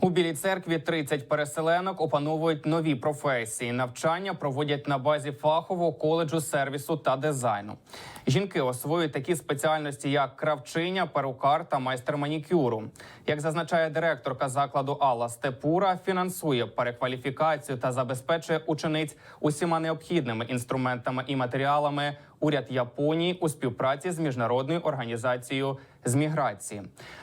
У Білій церкві 30 переселенок опановують нові професії. Навчання проводять на базі фахового коледжу сервісу та дизайну. Жінки освоюють такі спеціальності, як кравчиня, перукар та майстер манікюру. Як зазначає директорка закладу Алла Степура, фінансує перекваліфікацію та забезпечує учениць усіма необхідними інструментами і матеріалами. Уряд Японії у співпраці з міжнародною організацією з міграції.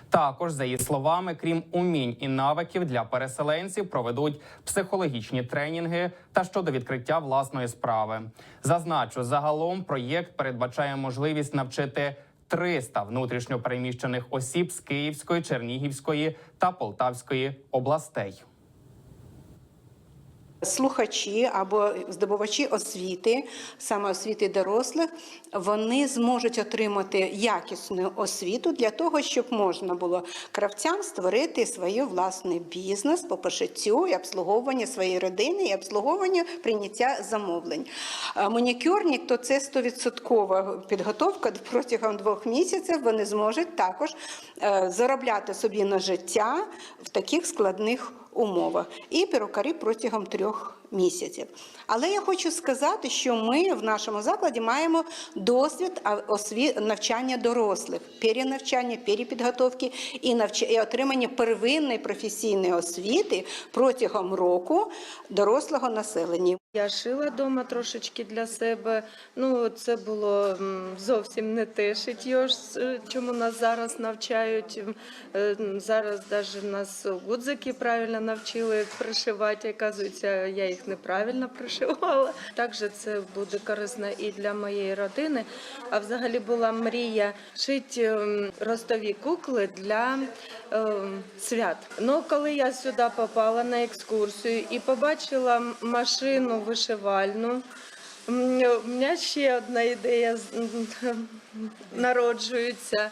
Також, за її словами, крім умінь і навиків для переселенців, проведуть психологічні тренінги та щодо відкриття власної справи. Зазначу, загалом проєкт передбачає можливість навчити 300 внутрішньо переміщених осіб з Київської, Чернігівської та Полтавської областей. Слухачі або здобувачі освіти, саме освіти дорослих, вони зможуть отримати якісну освіту для того, щоб можна було кравцям створити свій власний бізнес по пошиттю і обслуговування своєї родини і обслуговування прийняття замовлень. Манікюрник то це 100% підготовка протягом двох місяців. Вони зможуть також е, заробляти собі на життя в таких складних умовах і перукарі протягом трьох місяців. Але я хочу сказати, що ми в нашому закладі маємо досвід навчання дорослих, перенавчання, перепідготовки і, і отримання первинної професійної освіти протягом року дорослого населення. Я шила вдома трошечки для себе. Ну, це було зовсім не те шиття, ж, чому нас зараз навчають. Е, Зараз навіть нас гудзики правильно навчили пришивати. Оказується, я їх неправильно пришивала. Також це буде корисно і для моєї родини. А взагалі була мрія шити ем, ростові кукли для ем, свят. Ну, коли я сюди попала на екскурсію і побачила машину вишивальну. У мене ще одна ідея народжується.